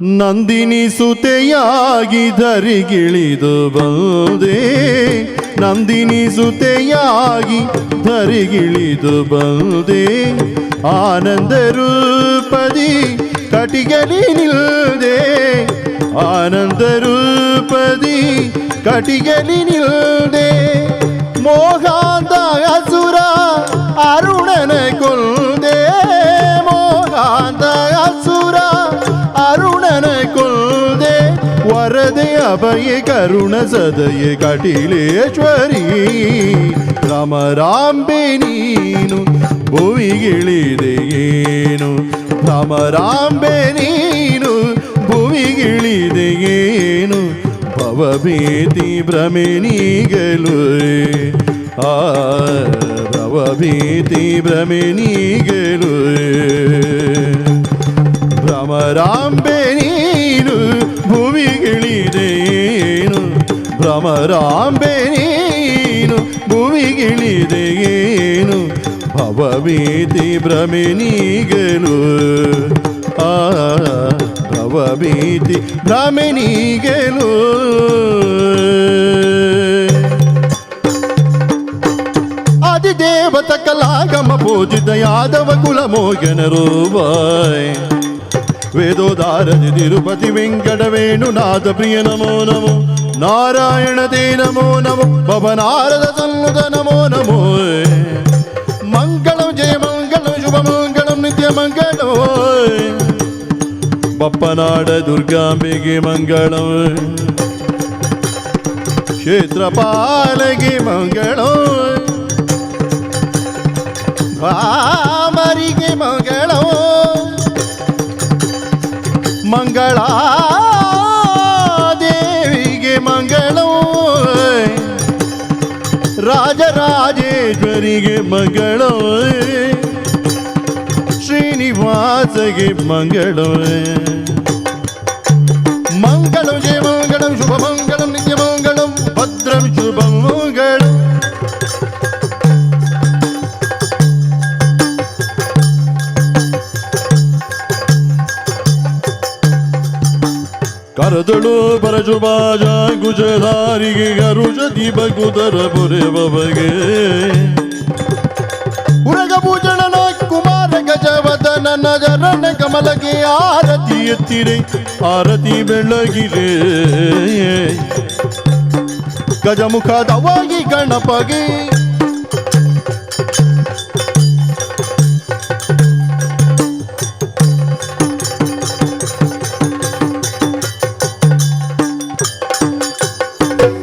ನಂದಿನಿ ಸುತೆಯಾಗಿ ಧರಿಗಿಳಿದು ಬಂದೆ. ನಂದಿನಿ ಸುತೆಯಾಗಿ ಧರಿಗಿಳಿದು ಬಂದೆ. ಆನಂದ ರೂಪದಿ ಕಟಿಗಲಿ ನಿಲ್ದೆ. ಆನಂದ ರೂಪದಿ ಕಟಿಗಲಿ ನಿಲ್ದೆ. ಮೋಹಾಂತ ಅಭಯ ಕರುಣ ಕಟೀಲೇಶ್ವರಿ. ರಾಮ ರಾಂಬೆ ನೀನು ಭುವಿಗಿಳಿದೆ ರಾಮ ರಾಂಬೆ ನೀನು ಭುವಿಗಿಳಿದೆ ಏನು. ಭವಭೀತಿ ಭ್ರಮೆ ನೀಗಲು ಆ ಭವಭೀತಿ ಭ್ರಮೆ ನೀಗಲು ರಾಮ ನೀನು ಭ್ರಮರಾಂಬೆ ನೀನು ಭುವಿಗಿಳಿದೇನು ಭವಭೀತಿ ಭ್ರಮೆ ನೀಗಲು ಆ ಭವಭೀತಿ ಭ್ರಮೆ ನೀಗಲು ಆದಿದೇವತ ಕಲಾಗಮ ಪೂಜಿತ ಯಾದವ ಕುಲ ಮೋಗನರು ಬಾಯ್ వేదోదారది తిరుపతి వెంకట వెంకటవేణునాథ ప్రియ నమో నమో. నారాయణ దే నమో నమో. భవనారద సన్నుత నమో నమో. మంగళం జయ మంగళం శుభమంగళం నిత్య మంగళం. బప్పనాడ దుర్గాంబికి మంగళం. క్షేత్రపాలకి మంగళం. మరికి మంగళం. ಭಾಮರಿಗೆ ಮಂಗಳಂ ರಾಜರಾಜೇಶ್ವರಿಗೆ ಮಂಗಳೋ ಶ್ರೀನಿವಾಸಗೆ ಮಂಗಳೋ ಮಂಗಳಂ ಕರದಳು ಪರಶುಭಾಜ ಗುಜಧಾರಿಗೆ ಗರುಷ ದೀಪಗುದರ ಪುರೆ ಬಗೆ ಉರಗ ಭೂಷಣನ ಕುಮಾರ ಗಜವದನ ನಜರನ ಕಮಲಗೆ ಆರತಿ ಎತ್ತಿರೆ ಆರತಿ ಬೆಳಗಿರೆ ಗಜಮುಖದವಾಗಿ ಗಣಪಗೆ